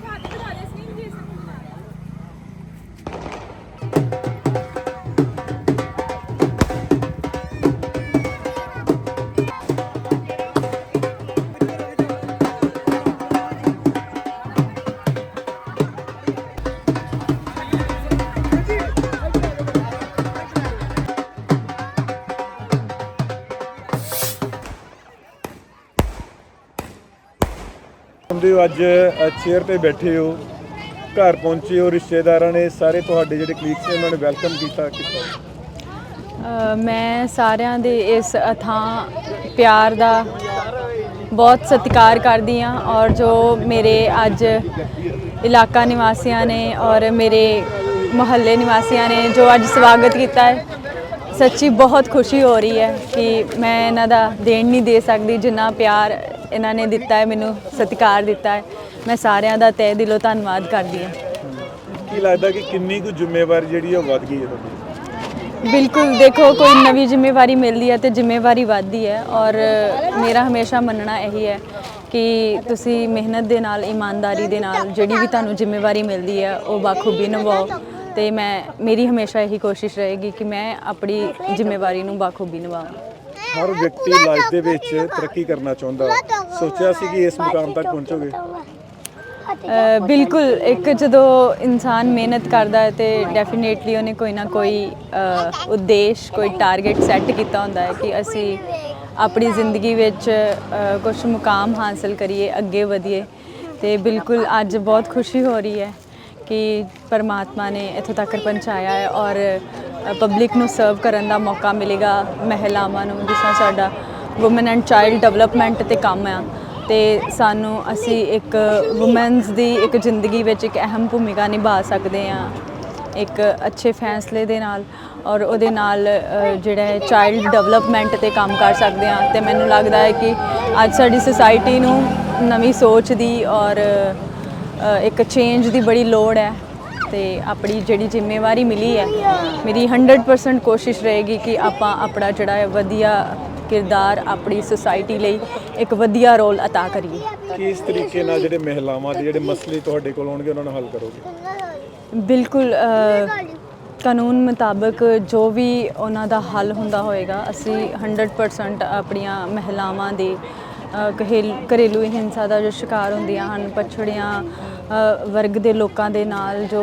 What about ਹੁੰਦੇ ਹੋ, ਅੱਜ ਚੇਅਰ ਤੇ ਬੈਠੇ ਹੋ, ਘਰ ਪਹੁੰਚੇ ਹੋ, ਰਿਸ਼ਤੇਦਾਰਾਂ ਨੇ ਸਾਰੇ ਤੁਹਾਡੇ ਜਿਹੜੇ ਕਲੀਗਸ ਨੇ, ਉਹਨਾਂ ਨੇ ਵੈਲਕਮ ਕੀਤਾ ਕੀਤਾ ਮੈਂ ਸਾਰਿਆਂ ਦੇ ਇਸ ਅਥਾਂ ਪਿਆਰ ਦਾ ਬਹੁਤ ਸਤਿਕਾਰ ਕਰਦੀ ਹਾਂ ਔਰ ਜੋ ਮੇਰੇ ਅੱਜ ਇਲਾਕਾ ਨਿਵਾਸੀਆਂ ਨੇ ਔਰ ਮੇਰੇ ਮੁਹੱਲੇ ਨਿਵਾਸੀਆਂ ਨੇ ਜੋ ਅੱਜ ਸਵਾਗਤ ਕੀਤਾ ਹੈ, ਸੱਚੀ ਬਹੁਤ ਖੁਸ਼ੀ ਹੋ ਰਹੀ ਹੈ ਕਿ ਮੈਂ ਇਹਨਾਂ ਦਾ ਦੇਣ ਨਹੀਂ ਦੇ ਸਕਦੀ ਜਿੰਨਾ ਪਿਆਰ ਇਹਨਾਂ ਨੇ ਦਿੱਤਾ ਹੈ ਮੈਨੂੰ ਸਤਿਕਾਰ ਦਿੱਤਾ ਹੈ। ਮੈਂ ਸਾਰਿਆਂ ਦਾ ਤਹਿ ਦਿਲੋਂ ਧੰਨਵਾਦ ਕਰਦੀ ਹਾਂ। ਕੀ ਲੱਗਦਾ ਕਿ ਕਿੰਨੀ ਕੁ ਜ਼ਿੰਮੇਵਾਰੀ ਜਿਹੜੀ ਉਹ ਵੱਧ ਗਈ ਹੈ ਤੁਹਾਡੀ? ਬਿਲਕੁਲ ਦੇਖੋ ਕੋਈ ਨਵੀਂ ਜ਼ਿੰਮੇਵਾਰੀ ਮਿਲਦੀ ਹੈ ਤੇ ਜ਼ਿੰਮੇਵਾਰੀ ਵੱਧਦੀ ਹੈ ਔਰ ਮੇਰਾ ਹਮੇਸ਼ਾ ਮੰਨਣਾ ਇਹੀ ਹੈ ਕਿ ਤੁਸੀਂ ਮਿਹਨਤ ਦੇ ਨਾਲ ਇਮਾਨਦਾਰੀ ਦੇ ਨਾਲ ਜਿਹੜੀ ਵੀ ਤੁਹਾਨੂੰ ਜ਼ਿੰਮੇਵਾਰੀ ਮਿਲਦੀ ਹੈ ਉਹ ਬਾਖੂਬੀ ਨਿਭਾਓ ਤੇ ਮੈਂ ਮੇਰੀ ਹਮੇਸ਼ਾ ਇਹੀ ਕੋਸ਼ਿਸ਼ ਰਹੇਗੀ ਕਿ ਮੈਂ ਆਪਣੀ ਜ਼ਿੰਮੇਵਾਰੀ ਨੂੰ ਬਾਖੂਬੀ ਨਿਭਾਵਾਂ। ਹਰ ਵਿਅਕਤੀ ਲਾਈਫ ਦੇ ਵਿੱਚ ਤਰੱਕੀ ਕਰਨਾ ਚਾਹੁੰਦਾ। ਸੋਚਿਆ ਸੀ ਕਿ ਇਸ ਮੁਕਾਮ ਤੱਕ ਪਹੁੰਚੋਗੇ? ਬਿਲਕੁਲ ਇੱਕ ਜਦੋਂ ਇਨਸਾਨ ਮਿਹਨਤ ਕਰਦਾ ਹੈ ਤੇ ਡੈਫੀਨੇਟਲੀ ਉਹਨੇ ਕੋਈ ਨਾ ਕੋਈ ਉਦੇਸ਼ ਕੋਈ ਟਾਰਗੇਟ ਸੈੱਟ ਕੀਤਾ ਹੁੰਦਾ ਹੈ ਕਿ ਅਸੀਂ ਆਪਣੀ ਜ਼ਿੰਦਗੀ ਵਿੱਚ ਕੁਝ ਮੁਕਾਮ ਹਾਸਲ ਕਰੀਏ ਅੱਗੇ ਵਧੀਏ। ਤੇ ਬਿਲਕੁਲ ਅੱਜ ਬਹੁਤ ਖੁਸ਼ੀ ਹੋ ਰਹੀ ਹੈ ਕਿ ਪਰਮਾਤਮਾ ਨੇ ਇੱਥੋਂ ਤੱਕ ਪਹੁੰਚਾਇਆ ਹੈ ਔਰ ਪਬਲਿਕ ਨੂੰ ਸਰਵ ਕਰਨ ਦਾ ਮੌਕਾ ਮਿਲੇਗਾ ਮਹਿਲਾਵਾਂ ਨੂੰ, ਜਿਸ ਤਰ੍ਹਾਂ ਸਾਡਾ ਔਮਨ ਐਂਡ ਚਾਈਲਡ ਡਿਵੈਲਪਮੈਂਟ ਤੇ ਕੰਮ ਆ। ਤੇ ਸਾਨੂੰ ਅਸੀਂ ਇੱਕ ਔਮਨਸ ਦੀ ਇੱਕ ਜ਼ਿੰਦਗੀ ਵਿੱਚ ਇੱਕ ਅਹਿਮ ਭੂਮਿਕਾ ਨਿਭਾ ਸਕਦੇ ਹਾਂ ਇੱਕ ਅੱਛੇ ਫੈਸਲੇ ਦੇ ਨਾਲ ਔਰ ਉਹਦੇ ਨਾਲ ਜਿਹੜਾ ਹੈ ਚਾਈਲਡ ਡਿਵੈਲਪਮੈਂਟ ਤੇ ਕੰਮ ਕਰ ਸਕਦੇ ਹਾਂ ਤੇ ਮੈਨੂੰ ਲੱਗਦਾ ਹੈ ਕਿ ਅੱਜ ਸਾਡੀ ਸੁਸਾਇਟੀ ਨੂੰ ਨਵੀਂ ਸੋਚ ਦੀ ਔਰ ਇੱਕ ਚੇਂਜ ਦੀ ਬੜੀ ਲੋੜ ਹੈ। ਤੇ ਆਪਣੀ ਜਿਹੜੀ ਜ਼ਿੰਮੇਵਾਰੀ ਮਿਲੀ ਹੈ ਮੇਰੀ 100% ਕੋਸ਼ਿਸ਼ ਰਹੇਗੀ ਕਿ ਆਪਾਂ ਆਪਣਾ ਜਿਹੜਾ ਹੈ ਵਧੀਆ ਕਿਰਦਾਰ ਆਪਣੀ ਸੁਸਾਇਟੀ ਲਈ ਇੱਕ ਵਧੀਆ ਰੋਲ ਅਤਾ ਕਰੀਏ। ਕਿਸ ਤਰੀਕੇ ਨਾਲ ਜਿਹੜੇ ਮਹਿਲਾਵਾਂ ਦੇ ਜਿਹੜੇ ਮਸਲੇ ਤੁਹਾਡੇ ਕੋਲ ਆਉਣਗੇ ਉਹਨਾਂ ਨੂੰ ਹੱਲ ਕਰੋਗੇ? ਬਿਲਕੁਲ ਕਾਨੂੰਨ ਮੁਤਾਬਕ ਜੋ ਵੀ ਉਹਨਾਂ ਦਾ ਹੱਲ ਹੁੰਦਾ ਹੋਏਗਾ ਅਸੀਂ 100% ਆਪਣੀਆਂ ਮਹਿਲਾਵਾਂ ਦੇ ਘਰੇਲ- ਹਿੰਸਾ ਦਾ ਜੋ ਸ਼ਿਕਾਰ ਹੁੰਦੀਆਂ ਹਨ ਪਛੜਿਆਂ ਵਰਗ ਦੇ ਲੋਕਾਂ ਦੇ ਨਾਲ ਜੋ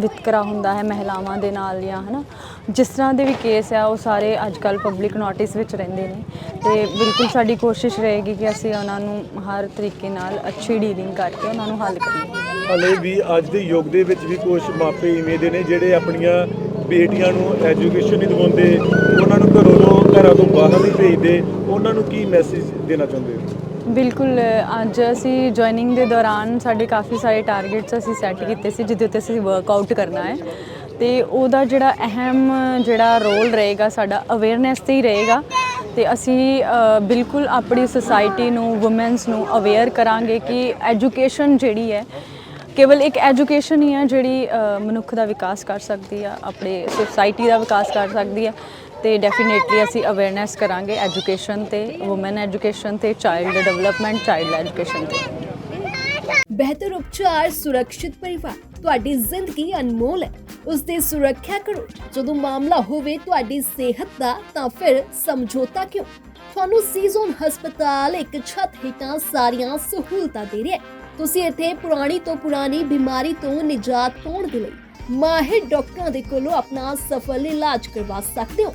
ਵਿਤਕਰਾ ਹੁੰਦਾ ਹੈ, ਮਹਿਲਾਵਾਂ ਦੇ ਨਾਲ ਜਾਂ, ਹਨਾ, ਜਿਸ ਤਰ੍ਹਾਂ ਦੇ ਵੀ ਕੇਸ ਆ, ਉਹ ਸਾਰੇ ਅੱਜ ਕੱਲ ਪਬਲਿਕ ਨੋਟਿਸ ਵਿੱਚ ਰਹਿੰਦੇ ਨੇ। ਤੇ ਬਿਲਕੁਲ ਸਾਡੀ ਕੋਸ਼ਿਸ਼ ਰਹੇਗੀ ਕਿ ਅਸੀਂ ਉਹਨਾਂ ਨੂੰ ਹਰ ਤਰੀਕੇ ਨਾਲ ਅੱਛੀ ਡੀਲਿੰਗ ਕਰਕੇ ਉਹਨਾਂ ਨੂੰ ਹੱਲ ਕਰੀਏ। ਹਲੇ ਵੀ ਅੱਜ ਦੇ ਯੁੱਗ ਦੇ ਵਿੱਚ ਵੀ ਕੁਝ ਮਾਪੇ ਇਵੇਂ ਦੇ ਨੇ ਜਿਹੜੇ ਆਪਣੀਆਂ ਬੇਟੀਆਂ ਨੂੰ ਐਜੂਕੇਸ਼ਨ ਨਹੀਂ ਦਿਵਾਉਂਦੇ, ਉਹਨਾਂ ਨੂੰ ਘਰੋਂ ਘਰਾਂ ਤੋਂ ਬਾਹਰ ਨਹੀਂ ਭੇਜਦੇ। ਉਹਨਾਂ ਨੂੰ ਕੀ ਮੈਸੇਜ ਦੇਣਾ ਚਾਹੁੰਦੇ ਹੋ? ਬਿਲਕੁਲ ਅੱਜ ਅਸੀਂ ਜੁਆਇਨਿੰਗ ਦੇ ਦੌਰਾਨ ਸਾਡੇ ਕਾਫੀ ਸਾਰੇ ਟਾਰਗੇਟਸ ਅਸੀਂ ਸੈੱਟ ਕੀਤੇ ਸੀ, ਜਿਹਦੇ ਉੱਤੇ ਅਸੀਂ ਵਰਕਆਊਟ ਕਰਨਾ ਹੈ। ਤੇ ਉਹਦਾ ਜਿਹੜਾ ਅਹਿਮ, ਜਿਹੜਾ ਰੋਲ ਰਹੇਗਾ, ਸਾਡਾ ਅਵੇਅਰਨੈਸ ਤੇ ਹੀ ਰਹੇਗਾ। ਤੇ ਅਸੀਂ ਬਿਲਕੁਲ ਆਪਣੀ ਸੋਸਾਇਟੀ ਨੂੰ ਔਮਨਸ ਨੂੰ ਅਵੇਅਰ ਕਰਾਂਗੇ ਕਿ ਐਜੂਕੇਸ਼ਨ ਜਿਹੜੀ ਹੈ, ਕੇਵਲ ਇੱਕ ਐਜੂਕੇਸ਼ਨ ਹੀ ਹੈ ਜਿਹੜੀ ਮਨੁੱਖ ਦਾ ਵਿਕਾਸ ਕਰ ਸਕਦੀ ਆ, ਆਪਣੇ ਸੁਸਾਇਟੀ ਦਾ ਵਿਕਾਸ ਕਰ ਸਕਦੀ ਹੈ ਤੇ ਡੈਫੀਨੇਟਲੀ ਅਸੀਂ ਅਵੇਅਰਨੈਸ ਕਰਾਂਗੇ ਐਜੂਕੇਸ਼ਨ ਤੇ ਔਮਨ ਐਜੂਕੇਸ਼ਨ ਤੇ ਚਾਈਲਡ ਡਿਵੈਲਪਮੈਂਟ ਚਾਈਲਡ ਐਜੂਕੇਸ਼ਨ ਤੇ। ਬਿਹਤਰ ਉਪਚਾਰ ਸੁਰੱਖਿਅਤ ਪਰਿਵਾਰ, ਤੁਹਾਡੀ ਜ਼ਿੰਦਗੀ ਅਨਮੋਲ ਹੈ। ਉਸ ਦੀ ਸੁਰੱਖਿਆ ਕਰੋ। ਜਦੋਂ ਮਾਮਲਾ ਹੋਵੇ ਤੁਹਾਡੀ ਸਿਹਤ ਦਾ, ਤਾਂ ਫਿਰ ਸਮਝੌਤਾ ਕਿਉਂ? ਤੁਹਾਨੂੰ ਸੀਜ਼ਨ ਹਸਪਤਾਲ ਇੱਕ ਛੱਤ ਹੇਠਾਂ ਸਾਰੀਆਂ ਸਹੂਲਤਾਂ ਦੇ ਰਿਹਾ ਹੈ। ਤੁਸੀਂ ਇੱਥੇ ਪੁਰਾਣੀ ਤੋਂ ਪੁਰਾਣੀ ਬਿਮਾਰੀ ਤੋਂ ਨਿਜਾਤ ਪਾਉਣ ਦੇ ਲਈ ਮਾਹਿਰ ਡਾਕਟਰਾਂ ਦੇ ਕੋਲੋਂ ਆਪਣਾ ਸਫਲ ਇਲਾਜ ਕਰਵਾ ਸਕਦੇ ਹੋ।